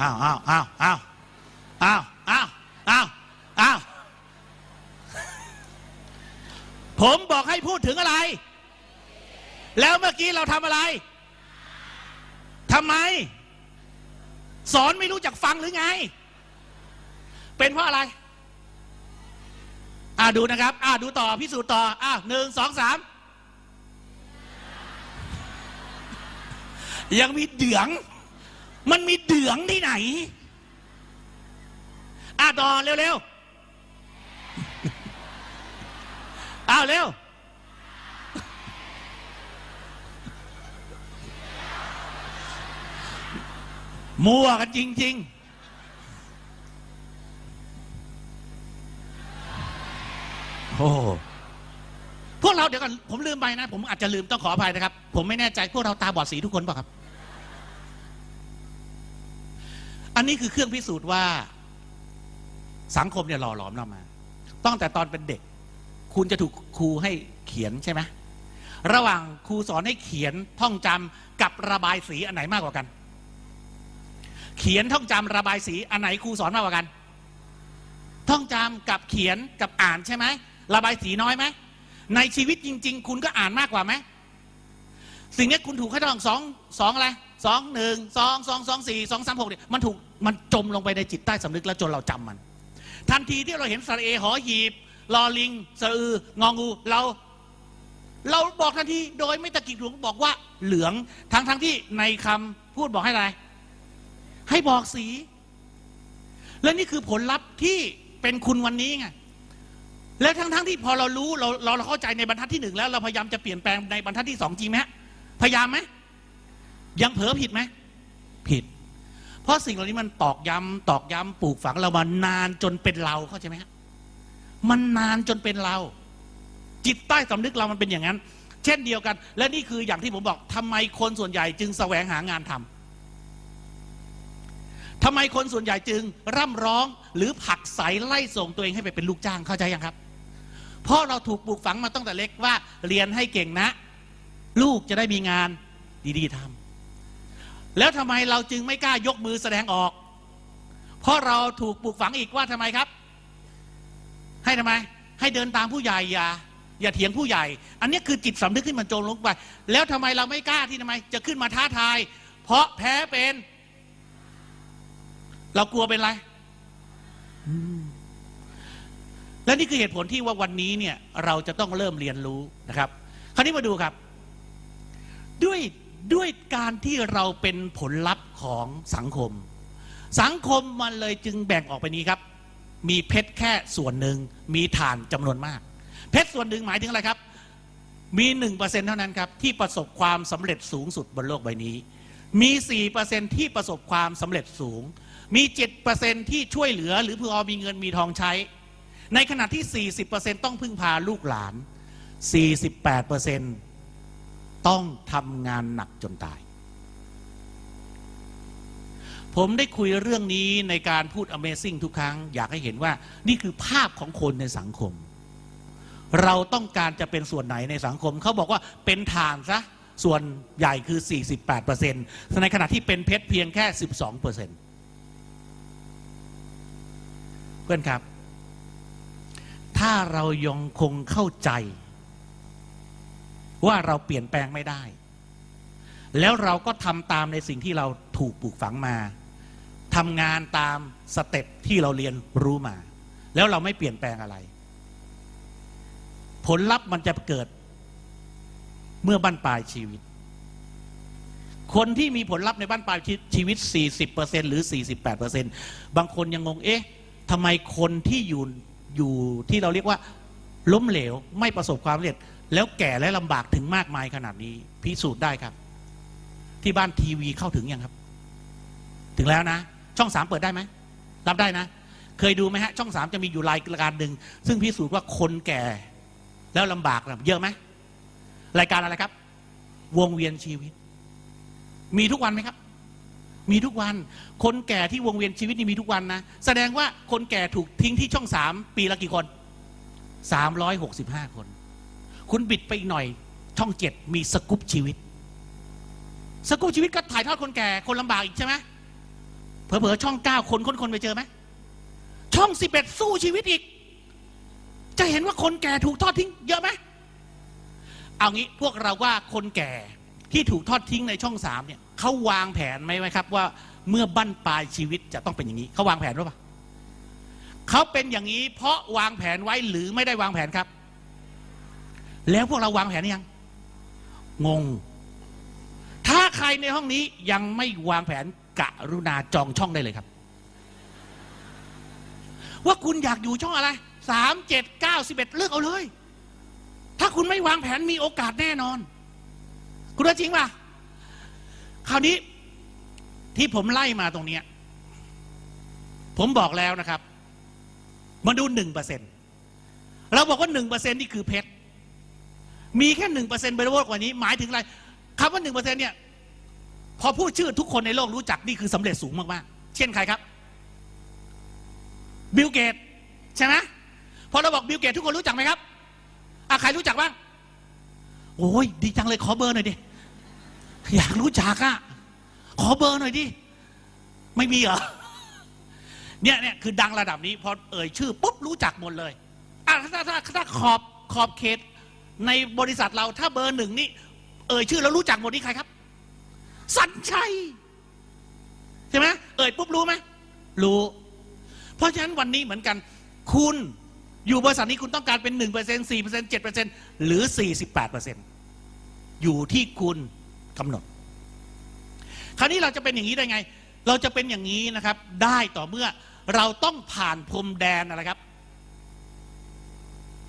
อ้าวอ้าวอ้าวอ้าวอ้าวอ้าวอ้าวอ้าวผมบอกให้พูดถึงอะไร แล้วเมื่อกี้เราทำอะไรทำไม สอนไม่รู้จักฟังหรือไง เป็นเพราะอะไร อ่าดูนะครับ อ่าดูต่อพิสูจน์ต่อ อ่าหนึ่งสองสามยังมีเดือง มันมีเดืองที่ไหนอ่าต่อเร็วๆอ้าวเร็วมั่วกันจริง ๆโอ้พวกเราเดี๋ยวก่อนผมลืมไปนะ ผมอาจจะลืมต้องขออภัยนะครับ ผมไม่แน่ใจพวกเราตาบอดสีทุกคนเปล่ะครับ อันนี้คือเครื่องพิสูจน์ว่า สังคมเนี่ยหล่อหลอมเรามาตั้งแต่ตอนเป็นเด็ก คุณจะถูกครูให้เขียนใช่ไหมระหว่างครูสอนให้เขียนท่องจำกับระบายสีอันไหนมากกว่ากัน เขียนท่องจำระบายสีอันไหนครูสอนมากกว่ากัน ท่องจำกับเขียนกับอ่านใช่ไหมระบายสีน้อยไหมในชีวิตจริง ๆ คุณก็อ่านมากกว่าไหมสิ่งนี้คุณถูกให้ท่องสองสองอะไร สองหนึ่งสองสองสองสี่สองสามหกเนี่ยมันถูกมันจมลงไปในจิตใต้สำนึกแล้วจนเราจำมัน ทันทีที่เราเห็นสระเอหอหีบลอลิงสะอืององูเรา เราบอกทันทีโดยไม่ตะกิดหลวงบอกว่าเหลืองทั้งทั้งที่ในคำพูดบอกให้อะไร ให้บอกสี และนี่คือผลลัพธ์ที่เป็นคุณวันนี้ไงและทั้งทั้งที่พอเรารู้เราเราเข้าใจในบรรทัดที่หนึ่งแล้วเราพยายามจะเปลี่ยนแปลงในบรรทัดที่สองจริงไหมพยายามไหม ยังเผลอผิดไหมผิด เพราะสิ่งเหล่านี้มันตอกย้ำตอกย้ำปลูกฝังเรามานานจนเป็นเราเข้าใจไหมฮะมันนานจนเป็นเรา จิตใต้สำนึกเรามันเป็นอย่างนั้น เช่นเดียวกัน และนี่คืออย่างที่ผมบอกทำไมคนส่วนใหญ่จึงแสวงหางานทำทำไมคนส่วนใหญ่จึง ร่ำร้องหรือผลักไสไล่ส่งตัวเองให้ไปเป็นลูกจ้างเข้าใจยังครับ เพราะเราถูกปลูกฝังมาตั้งแต่เล็กว่า เรียนให้เก่งนะ ลูกจะได้มีงานดีๆทำ แล้วทำไมเราจึงไม่กล้ายกมือแสดงออก เพราะเราถูกปลูกฝังอีกว่าทำไมครับ ให้ทำไม ให้เดินตามผู้ใหญ่อย่าอย่าเถียงผู้ใหญ่ อันนี้คือจิตสำนึกที่มันโจรลงไป แล้วทำไมเราไม่กล้าที่ทำไม จะขึ้นมาท้าทาย เพราะแพ้เป็น เรากลัวเป็นไรและนี่คือเหตุผลที่ว่าวันนี้เนี่ย เราจะต้องเริ่มเรียนรู้นะครับ คราวนี้มาดูครับ ด้วย ด้วยการที่เราเป็นผลลัพธ์ของสังคม สังคมมันเลยจึงแบ่งออกไปนี้ครับ มีเพชรแค่ส่วนหนึ่งมีฐานจำนวนมาก เพชรส่วนหนึ่งหมายถึงอะไรครับ มีหนึ่งเปอร์เซ็นเท่านั้นครับ ที่ประสบความสำเร็จสูงสุดบนโลกใบนี้ มีสี่เปอร์เซ็นที่ประสบความสำเร็จสูง มีเจ็ดเปอร์เซ็นที่ช่วยเหลือ หรือพอมีเงินมีทองใช้ ในขณะที่สี่สิบเปอร์เซ็นต้องพึ่งพาลูกหลานสี่สิบแปดเปอร์เซ็นต้ ต้องทำงานหนักจนตาย ผมได้คุยเรื่องนี้ในการพูด Amazing ทุกครั้ง อยากให้เห็นว่านี่คือภาพของคนในสังคม เราต้องการจะเป็นส่วนไหนในสังคม เขาบอกว่าเป็นฐานซะ ส่วนใหญ่คือ 48เปอร์เซ็นต์ในขณะที่เป็นเพชรเพียงแค่ 12เปอร์เซ็นต์เพื่อนครับ ถ้าเรายังคงเข้าใจ ว่าเราเปลี่ยนแปลงไม่ได้ แล้วเราก็ทำตามในสิ่งที่เราถูกปลูกฝังมาทำงานตามสเต็ปที่เราเรียนรู้มา แล้วเราไม่เปลี่ยนแปลงอะไร ผลลัพธ์มันจะเกิดเมื่อบั้นปลายชีวิต คนที่มีผลลัพธ์ในบ้านปลายชีวิต 40%หรือ 48%บางคนยังงง เอ๊ะทำไมคนที่อยู่อยู่ที่เราเรียกว่า ล้มเหลวไม่ประสบความสำเร็จ แล้วแก่และลำบากถึงมากมายขนาดนี้ พิสูจน์ได้ครับ ที่บ้านทีวีเข้าถึงยังครับ ถึงแล้วนะ ช่องสามเปิดได้ไหมรับได้นะ เคยดูไหมฮะ ช่องสามจะมีอยู่รายการหนึ่งซึ่งพิสูจน์ว่าคนแก่ แล้วลำบากเยอะไหมรายการอะไรครับ วงเวียนชีวิต มีทุกวันไหมครับ มีทุกวัน คนแก่ที่วงเวียนชีวิตนี่มีทุกวันนะแสดงว่าคนแก่ถูกทิ้งที่ช่องสามปีละกี่คนสามร้อยหกสิบห้าคน คุณบิดไปอีกหน่อย ช่องเจ็ดมีสกุปชีวิต สกูปชีวิตก็ถ่ายทอดคนแก่คนลำบากอีกใช่ไหมเผลอๆช่องเก้าคนคนคนไปเจอไหมช่องสิบเอ็ดสู้ชีวิตอีก จะเห็นว่าคนแก่ถูกทอดทิ้งเยอะไหมเอางี้พวกเราว่าคนแก่ที่ถูกทอดทิ้งในช่องสามเนี่ยเขาวางแผนไหมไหมครับ ว่าเมื่อบั้นปลายชีวิตจะต้องเป็นอย่างนี้เขาวางแผนหรือเปล่าเขาเป็นอย่างนี้เพราะวางแผนไว้หรือไม่ได้วางแผนครับ แล้วพวกเราวางแผนยัง งง ถ้าใครในห้องนี้ยังไม่วางแผนกะรุณาจองช่องได้เลยครับ ว่าคุณอยากอยู่ช่องอะไรสามเจ็ดเก้าสิบเอ็ดเลือกเอาเลย ถ้าคุณไม่วางแผนมีโอกาสแน่นอน คุณว่าจริงป่ะ คราวนี้ที่ผมไล่มาตรงเนี้ย ผมบอกแล้วนะครับ มาดูหนึ่งเปอร์เซ็นเราบอกว่าหนึ่งเปอร์เซ็นนี่คือเพชร มีแค่หนึ่งเปอร์เซ็นต์บริโภคกว่านี้ หมายถึงอะไรคำว่าหนึ่งเปอร์เซ็นต์เนี่ยพอพูดชื่อทุกคนในโลกรู้จักนี่คือสำเร็จสูงมากๆ เช่นใครครับบิลเกตใช่ไหมพอเราบอกบิลเกตทุกคนรู้จักไหมครับอใครรู้จักบ้างโอ้ยดีจังเลยขอเบอร์หน่อยดิอยากรู้จักอะขอเบอร์หน่อยดิไม่มีเหรอเนี่ยเนี่ยคือดังระดับนี้พอเอ่ยชื่อปุ๊บรู้จักหมดเลยอะถ้าถ้าถ้าขอบขอบเขต ในบริษัทเราถ้าเบอร์หนึ่งนี่เอ่ยชื่อแล้วรู้จักหมดนี่ใครครับ สัญชัยใช่ไหมเอ่ยปุ๊บรู้ไหมรู้ เพราะฉะนั้นวันนี้เหมือนกัน คุณอยู่บริษัทนี้คุณต้องการเป็นหนึ่งเปอร์เซ็นต์สี่เปอร์เซ็นต์เจ็ดเปอร์เซ็นต์หรือสี่สิบแปดเปอร์เซ็นต์อยู่ที่คุณกำหนด คราวนี้เราจะเป็นอย่างนี้ได้ไง เราจะเป็นอย่างนี้นะครับ ได้ต่อเมื่อเราต้องผ่านพรมแดนอะไรครับ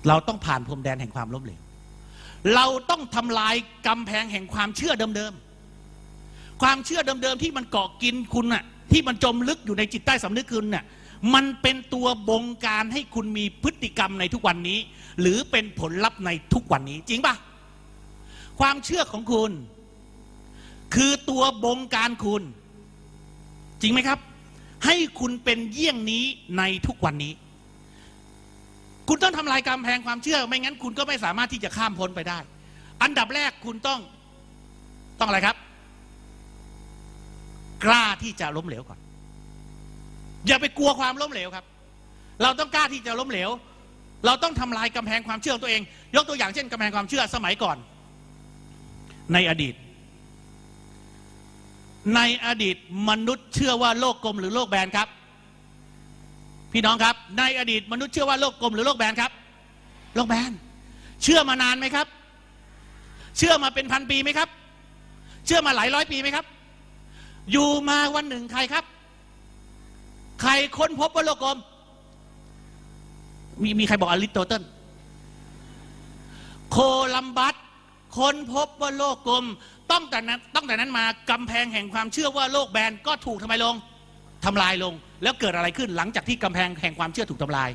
เราต้องผ่านพรมแดนแห่งความล้มเหลว เราต้องทำลายกำแพงแห่งความเชื่อเดิมๆ ความเชื่อเดิมๆที่มันเกาะกินคุณน่ะ ที่มันจมลึกอยู่ในจิตใต้สำนึกคุณน่ะ มันเป็นตัวบงการให้คุณมีพฤติกรรมในทุกวันนี้ หรือเป็นผลลัพธ์ในทุกวันนี้จริงปะความเชื่อของคุณ คือตัวบงการคุณ จริงไหมครับ ให้คุณเป็นเยี่ยงนี้ในทุกวันนี้ คุณต้องทำลายกำแพงความเชื่อ ไม่งั้นคุณก็ไม่สามารถที่จะข้ามพ้นไปได้ อันดับแรกคุณต้องต้องอะไรครับ กล้าที่จะล้มเหลวก่อน อย่าไปกลัวความล้มเหลวครับ เราต้องกล้าที่จะล้มเหลว เราต้องทำลายกำแพงความเชื่อของตัวเอง ยกตัวอย่างเช่นกำแพงความเชื่อสมัยก่อน ในอดีต ในอดีตมนุษย์เชื่อว่าโลกกลมหรือโลกแบนครับ พี่น้องครับ ในอดีตมนุษย์เชื่อว่าโลกกลมหรือโลกแบนครับ โลกแบน เชื่อมานานไหมครับ เชื่อมาเป็นพันปีไหมครับ เชื่อมาหลายร้อยปีไหมครับ อยู่มาวันหนึ่งใครครับ ใครค้นพบว่าโลกกลม มีมีใครบอกอริสโตเติลโคลัมบัสค้นพบว่าโลกกลมต้องแต่นั้นตั้งแต่นั้นมากำแพงแห่งความเชื่อว่าโลกแบนก็ถูกทำไมลงทำลายลง แล้วเกิดอะไรขึ้นหลังจากที่กำแพงแห่งความเชื่อถูกทำลาย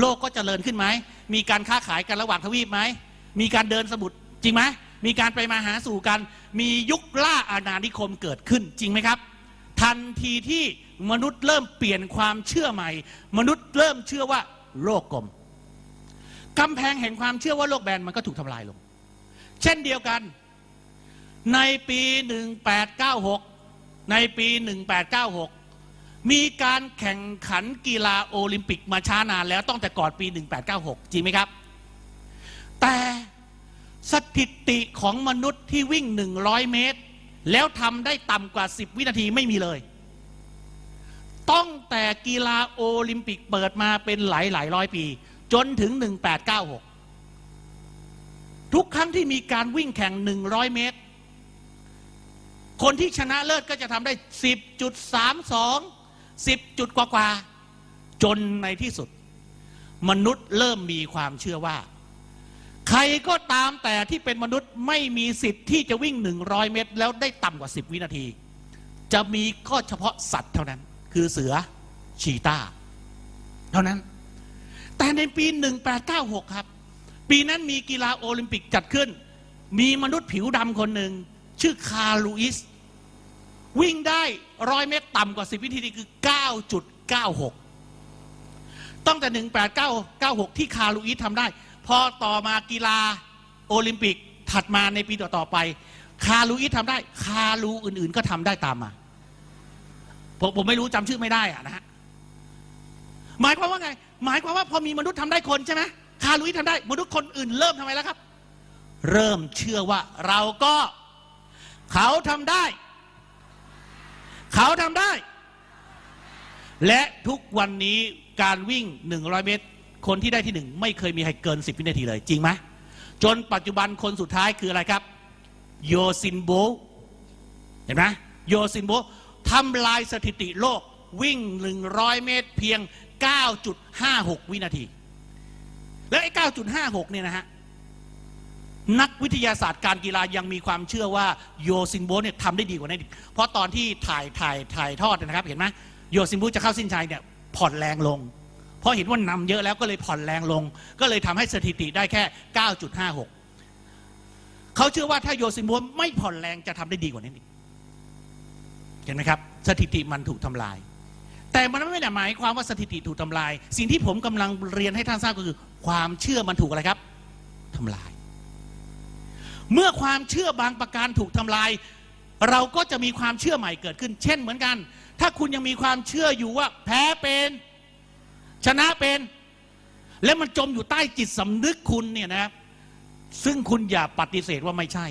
โลกก็จเจริญขึ้นไหม มีการค้าขายกันระหว่างทวีปไหม มีการเดินสมุทรจริงไหม มีการไปมาหาสู่กัน มียุคล่าอาณานิคมเกิดขึ้นจริงไหมครับ ทันทีที่มนุษย์เริ่มเปลี่ยนความเชื่อใหม่ มนุษย์เริ่มเชื่อว่าโลกกลมกำแพงแห่งความเชื่อว่าโลกแบนมันก็ถูกทำลายลง เช่นเดียวกัน ในปี 1896 ในปี 1896 มีการแข่งขันกีฬาโอลิมปิกมาช้านานแล้วตั้งแต่ก่อนปี 1896 จริงไหมครับ แต่สถิติของมนุษย์ที่วิ่ง 100 เมตร แล้วทำได้ต่ำกว่า 10 วินาทีไม่มีเลย ต้องแต่กีฬาโอลิมปิกเปิดมาเป็นหลายหลายร้อยปี จนถึง 1896 ทุกครั้งที่มีการวิ่งแข่ง 100 เมตร คนที่ชนะเลิศก็จะทำได้ 10.32 10จุดกว่าๆจนในที่สุด มนุษย์เริ่มมีความเชื่อว่า ใครก็ตามแต่ที่เป็นมนุษย์ไม่มีสิทธิ์ที่จะวิ่ง100เมตร แล้วได้ต่ำกว่า10วินาที จะมีก็เฉพาะสัตว์เท่านั้น คือเสือชีตาเท่านั้น แต่ในปี 1896 ครับ ปีนั้นมีกีฬาโอลิมปิกจัดขึ้น มีมนุษย์ผิวดำคนหนึ่ง ชื่อคาร์ลูอิส วิ่งได้ร้อยเมตรต่ำกว่า 10 วินาทีคือ 9.96 ตั้งแต่ 1896ที่คาร์ลูอิสทำได้ พอต่อมากีฬาโอลิมปิกถัดมาในปีต่อๆไป คาร์ลูอิสทำได้ คาร์ลูอื่นๆก็ทำได้ตามมา ผมผมไม่รู้จำชื่อไม่ได้อะนะฮะหมายความว่าไง หมายความว่าพอมีมนุษย์ทำได้คนใช่ไหมคาร์ลุยทำได้ มนุษย์คนอื่นเริ่มทำไมแล้วครับ เริ่มเชื่อว่าเราก็เขาทำได้ เขาทำได้ และทุกวันนี้การวิ่ง 100 เมตร คนที่ได้ที่หนึ่งไม่เคยมีใครเกิน 10 วินาทีเลย จริงไหมจนปัจจุบันคนสุดท้ายคืออะไรครับ โยซินโบเห็นไหมโยซินโบทำลายสถิติโลกวิ่ง 100 เมตรเพียง 9.56 วินาที แล้วไอ้ 9.56 เนี่ยนะฮะ นักวิทยาศาสตร์การกีฬายังมีความเชื่อว่าโยซินโบว์เนี่ยทำได้ดีกว่านั้นอีกเพราะตอนที่ถ่ายถ่ายถ่ายทอดนะครับ เห็นไหมโยซินโบว์จะเข้าเส้นชัยเนี่ยผ่อนแรงลง เพราะเห็นว่านำเยอะแล้วก็เลยผ่อนแรงลง ก็เลยทำให้สถิติได้แค่ 9.56 เขาเชื่อว่าถ้าโยซินโบว์ไม่ผ่อนแรงจะทำได้ดีกว่านั้นอีกเห็นไหมครับ สถิติมันถูกทำลาย แต่มันไม่ได้หมายความว่าสถิติถูกทำลาย สิ่งที่ผมกำลังเรียนให้ท่านทราบก็คือ ความเชื่อมันถูกอะไรครับทำลาย เมื่อความเชื่อบางประการถูกทำลาย เราก็จะมีความเชื่อใหม่เกิดขึ้น เช่นเหมือนกัน ถ้าคุณยังมีความเชื่ออยู่ว่าแพ้เป็น ชนะเป็น และมันจมอยู่ใต้จิตสำนึกคุณเนี่ยนะครับซึ่งคุณอย่าปฏิเสธว่าไม่ใช่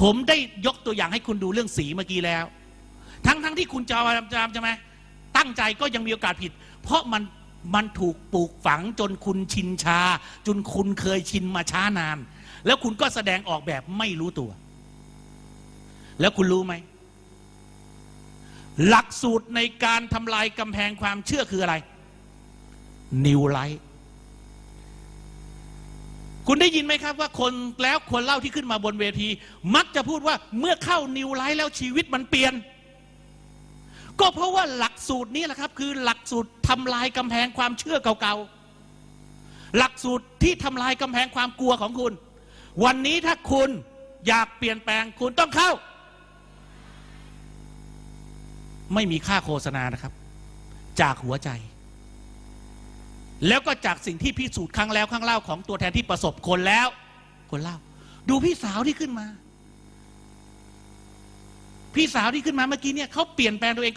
ผมได้ยกตัวอย่างให้คุณดูเรื่องสีเมื่อกี้แล้ว ทั้งทั้งที่คุณจะเอาจำใช่ไหมตั้งใจก็ยังมีโอกาสผิด เพราะมันมันถูกปลูกฝังจนคุณชินชา จนคุณเคยชินมาช้านาน แล้วคุณก็แสดงออกแบบไม่รู้ตัว แล้วคุณรู้ไหม หลักสูตรในการทำลายกำแพงความเชื่อคืออะไร นิวไลท์คุณได้ยินไหมครับว่าคนแล้วคนเล่าที่ขึ้นมาบนเวที มักจะพูดว่าเมื่อเข้านิวไลท์แล้วชีวิตมันเปลี่ยน ก็เพราะว่าหลักสูตรนี้แหละครับ คือหลักสูตรทำลายกำแพงความเชื่อเก่าๆหลักสูตรที่ทำลายกำแพงความกลัวของคุณ วันนี้ถ้าคุณอยากเปลี่ยนแปลงคุณต้องเข้า ไม่มีค่าโฆษณานะครับ จากหัวใจ แล้วก็จากสิ่งที่พิสูจน์ครั้งแล้วครั้งเล่าของตัวแทนที่ประสบคนแล้ว คนเล่า ดูพี่สาวที่ขึ้นมา พี่สาวที่ขึ้นมาเมื่อกี้เนี่ยเขาเปลี่ยนแปลงตัวเอง